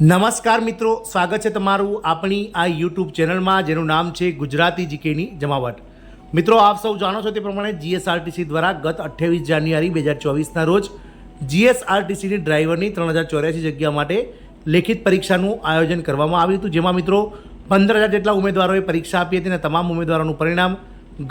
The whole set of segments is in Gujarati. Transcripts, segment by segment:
નમસ્કાર મિત્રો, સ્વાગત છે તમારું આપણી આ યુટ્યુબ ચેનલમાં, જેનું નામ છે ગુજરાતી જીકેની જમાવટ. મિત્રો, આપ સૌ જાણો છો તે પ્રમાણે જીએસઆરટીસી દ્વારા ગત અઠ્યાવીસ જાન્યુઆરી બે હજાર ચોવીસના રોજ જીએસઆરટીસીની ડ્રાઈવરની ત્રણ હજાર ચોર્યાસી જગ્યા માટે લેખિત પરીક્ષાનું આયોજન કરવામાં આવ્યું હતું. જેમાં મિત્રો પંદર હજાર જેટલા ઉમેદવારોએ પરીક્ષા આપી હતી અને તમામ ઉમેદવારોનું પરિણામ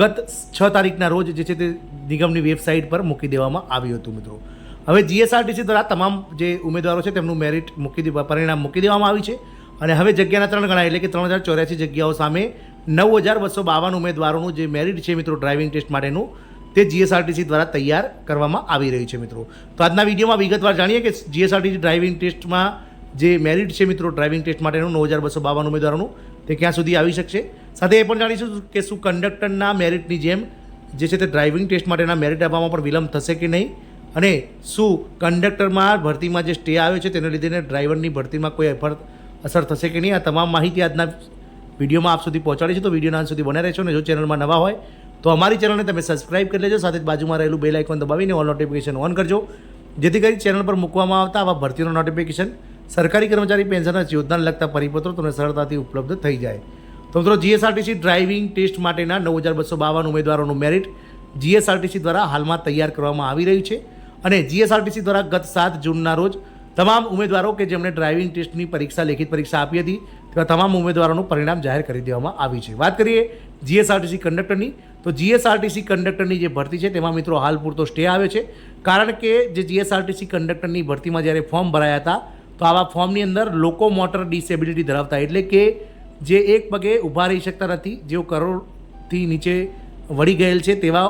ગત છ તારીખના રોજ જે છે તે નિગમની વેબસાઇટ પર મૂકી દેવામાં આવ્યું હતું મિત્રો. હવે જીએસઆરટીસી દ્વારા તમામ જે ઉમેદવારો છે તેમનું મેરિટ મૂકી દેવા, પરિણામ મૂકી દેવામાં આવી છે. અને હવે જગ્યાના ત્રણ ગણા એટલે કે ત્રણ હજાર ચોર્યાસી જગ્યાઓ સામે નવ હજાર બસો બાવન ઉમેદવારોનું જે મેરિટ છે મિત્રો ડ્રાઇવિંગ ટેસ્ટ માટેનું, તે જીએસઆરટીસી દ્વારા તૈયાર કરવામાં આવી રહ્યું છે મિત્રો. તો આજના વિડીયોમાં વિગતવાર જાણીએ કે જીએસઆરટીસી ડ્રાઇવિંગ ટેસ્ટમાં જે મેરિટ છે મિત્રો ડ્રાઇવિંગ ટેસ્ટ માટેનું નવ હજાર બસો બાવન ઉમેદવારોનું, તે ક્યાં સુધી આવી શકશે? સાથે એ પણ જાણીશું કે શું કંડક્ટરના મેરિટની જેમ જે છે તે ડ્રાઇવિંગ ટેસ્ટ માટેના મેરિટ આપવામાં પણ વિલંબ થશે કે નહીં? અને શું કંડક્ટરમાં ભરતીમાં જે સ્ટે આવ્યો છે તેને લીધે ડ્રાઈવરની ભરતીમાં કોઈ અફર અસર થશે કે નહીં? આ તમામ માહિતી આજના વિડીયોમાં આપ સુધી પહોંચાડી છે. તો વિડીયોના અંત સુધી બને રહેશો ને જો ચેનલમાં નવા હોય, તો અમારી ચેનલને તમે સબસ્ક્રાઇબ કરી લેજો. સાથે જ બાજુમાં રહેલું બેલ આઇકોન દબાવીને ઓલ નોટિફિકેશન ઓન કરજો. જેથી કરી ચેનલ પર મૂકવામાં આવતા આવા ભરતીનો નોટિફિકેશન સરકારી કર્મચારી પેન્શનના યોજનાને લગતા પરિપત્રો તમને સરળતાથી ઉપલબ્ધ થઈ જાય. તો મિત્રો જીએસઆરટીસી ડ્રાઇવિંગ ટેસ્ટ માટેના નવ હજાર બસો બાવન ઉમેદવારોનું મેરિટ જીએસઆરટીસી દ્વારા હાલમાં તૈયાર કરવામાં આવી રહ્યું છે. અને જીએસઆરટીસી દ્વારા ગત સાત જૂનના રોજ તમામ ઉમેદવારો કે જેમણે ડ્રાઇવિંગ ટેસ્ટની પરીક્ષા, લેખિત પરીક્ષા આપી હતી, તેવા તમામ ઉમેદવારોનું પરિણામ જાહેર કરી દેવામાં આવ્યું છે. વાત કરીએ જીએસઆરટીસી કંડક્ટરની, તો જીએસઆરટીસી કંડક્ટરની જે ભરતી છે, તેમાં મિત્રો હાલ પૂરતો સ્ટે આવે છે. કારણ કે જે જીએસઆરટીસી કંડક્ટરની ભરતીમાં જ્યારે ફોર્મ ભરાયા હતા, તો આવા ફોર્મની અંદર લોકો મોટર ડિસેબિલિટી ધરાવતા, એટલે કે જે એક પગે ઊભા રહી શકતા નથી, જેઓ કરોડથી નીચે વળી ગયેલ છે, તેવા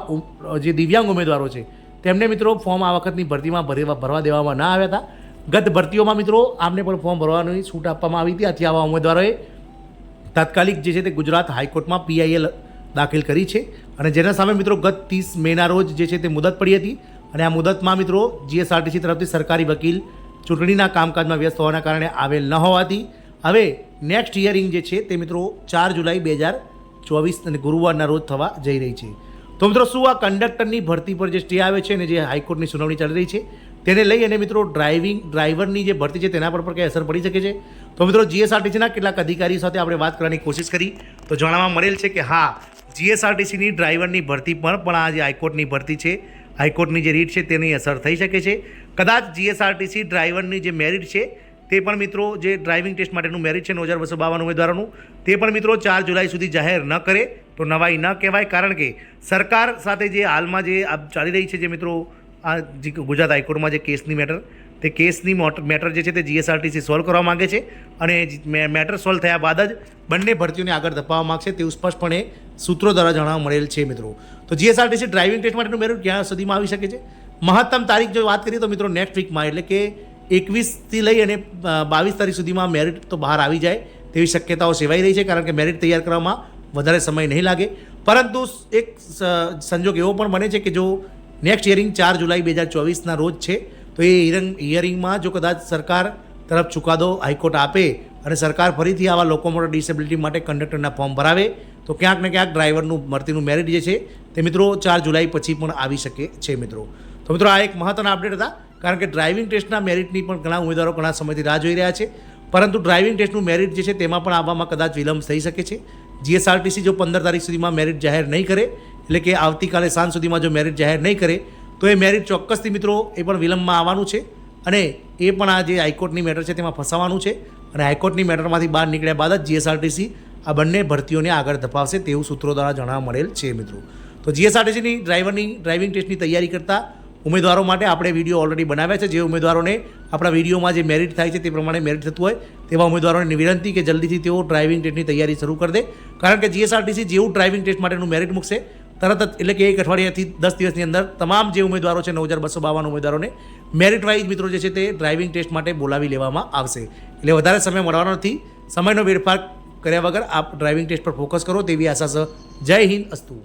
જે દિવ્યાંગ ઉમેદવારો છે તેમને મિત્રો ફોર્મ આ વખતની ભરતીમાં ભરેવા ભરવા દેવામાં ના આવ્યા હતા. ગત ભરતીઓમાં મિત્રો આમને પણ ફોર્મ ભરવાની છૂટ આપવામાં આવી હતી. આથી આવા ઉમેદવારોએ તાત્કાલિક જે છે તે ગુજરાત હાઈકોર્ટમાં પીઆઈએલ દાખલ કરી છે. અને જેના સામે મિત્રો ગત ત્રીસ મેના રોજ જે છે તે મુદત પડી હતી. અને આ મુદતમાં મિત્રો જીએસઆરટીસી તરફથી સરકારી વકીલ ચૂંટણીના કામકાજમાં વ્યસ્ત હોવાના કારણે આવેલ ન હોવાથી હવે નેક્સ્ટ હિયરિંગ જે છે તે મિત્રો ચાર જુલાઈ બે હજાર ચોવીસ અને ગુરુવારના રોજ થવા જઈ રહી છે. તો મિત્રો શું આ કંડક્ટરની ભરતી પર જે સ્ટે આવે છે અને જે હાઈકોર્ટની સુનાવણી ચાલી રહી છે, તેને લઈ અને મિત્રો ડ્રાઇવિંગ ડ્રાઈવરની જે ભરતી છે તેના પર પણ કંઈ અસર પડી શકે છે? તો મિત્રો જીએસઆરટીસીના કેટલાક અધિકારીઓ સાથે આપણે વાત કરવાની કોશિશ કરી. તો જાણવા મળેલ છે કે હા જીએસઆરટીસીની ડ્રાઈવરની ભરતી પર પણ આ જે હાઈકોર્ટની ભરતી છે હાઈકોર્ટની જે રીટ છે તેની અસર થઈ શકે છે. કદાચ જીએસઆરટીસી ડ્રાઈવરની જે મેરિટ છે, તે પણ મિત્રો જે ડ્રાઇવિંગ ટેસ્ટ માટેનું મેરિટ છે, નવ હજાર બસો બાવન ઉમેદવારોનું, તે પણ મિત્રો ચાર જુલાઈ સુધી જાહેર ન કરે. તો નવાઈ ન કહેવાય કારણ કે સરકાર સાથે જે હાલમાં જે આ ચાલી રહી છે જે મિત્રો, આ જે ગુજરાત હાઈકોર્ટમાં જે કેસની મેટર, તે કેસની મોટ- મેટર જે છે તે જીએસઆરટીસી સોલ્વ કરવા માગે છે અને મેટર સોલ્વ થયા બાદ જ બંને ભરતીઓને આગળ ધપાવવા માગશે તેવું સ્પષ્ટપણે સૂત્રો દ્વારા જાણવા મળેલ છે મિત્રો. તો જીએસઆરટીસી ડ્રાઇવિંગ ટેસ્ટ માટેનું મેરિટ ક્યાં સુધીમાં આવી શકે છે? મહત્તમ તારીખ જો વાત કરીએ તો મિત્રો નેક્સ્ટ વીકમાં એટલે કે એકવીસથી લઈ અને બાવીસ તારીખ સુધીમાં મેરિટ તો બહાર આવી જાય તેવી શક્યતાઓ સેવાઈ રહી છે કારણ કે મેરિટ તૈયાર કરવામાં વધારે સમય નહીં લાગે. પરંતુ એક સંજોગ એવો પણ બને છે કે જો નેક્સ્ટ હિયરિંગ ચાર જુલાઈ બે હજાર ચોવીસના રોજ છે, તો એ હિયરિંગ હિયરિંગમાં જો કદાચ સરકાર તરફ ચુકાદો હાઈકોર્ટ આપે અને સરકાર ફરીથી આવા લોકો માટે ડિસેબિલિટી માટે કંડક્ટરના ફોર્મ ભરાવે, તો ક્યાંક ને ક્યાંક ડ્રાઈવરનું ભરતીનું મેરિટ જે છે, તે મિત્રો ચાર જુલાઈ પછી પણ આવી શકે છે મિત્રો. તો મિત્રો આ એક મહત્વના અપડેટ હતા, કારણ કે ડ્રાઇવિંગ ટેસ્ટના મેરિટની પણ ઘણા ઉમેદવારો ઘણા સમયથી રાહ જોઈ રહ્યા છે. પરંતુ ડ્રાઇવિંગ ટેસ્ટનું મેરિટ જે છે, તેમાં પણ આવવામાં કદાચ વિલંબ થઈ શકે છે. જીએસઆરટીસી જો પંદર તારીખ સુધીમાં મેરિટ જાહેર નહીં કરે, એટલે કે આવતીકાલે સાંજ સુધીમાં જો મેરિટ જાહેર નહીં કરે, તો એ મેરિટ ચોક્કસથી મિત્રો એ પણ વિલંબમાં આવવાનું છે. અને એ પણ આ જે હાઈકોર્ટની મેટર છે તેમાં ફસાવાનું છે. અને હાઈકોર્ટની મેટરમાંથી બહાર નીકળ્યા બાદ જ જીએસઆરટીસી આ બંને ભરતીઓને આગળ ધપાવશે તેવું સૂત્રો દ્વારા જાણવા મળેલ છે મિત્રો. તો જીએસઆરટીસીની ડ્રાઈવરની ડ્રાઇવિંગ ટેસ્ટની તૈયારી કરતા ઉમેદવારો માટે આપણે વીડિયો ઓલરેડી બનાવ્યા છે. જે ઉમેદવારોને આપણા વિડીયોમાં જે મેરિટ થાય છે તે પ્રમાણે મેરિટ થતું હોય, તેવા ઉમેદવારોને વિનંતી કે જલ્દીથી તેઓ ડ્રાઇવિંગ ટેસ્ટની તૈયારી શરૂ કરી દે. કારણ કે જીએસઆરટીસી જેવું ડ્રાઇવિંગ ટેસ્ટ માટેનું મેરિટ મૂકશે, તરત જ એટલે કે એક અઠવાડિયાથી દસ દિવસની અંદર તમામ જે ઉમેદવારો છે નવ હજાર બસો બાવન ઉમેદવારોને મેરિટ વાઇઝ મિત્રો જે છે તે ડ્રાઇવિંગ ટેસ્ટ માટે બોલાવી લેવામાં આવશે. એટલે વધારે સમય મળવાનો નથી. સમયનો વેડફાર કર્યા વગર આપ ડ્રાઇવિંગ ટેસ્ટ પર ફોકસ કરો તેવી આશા છે. જય હિન્દ અસ્તુ.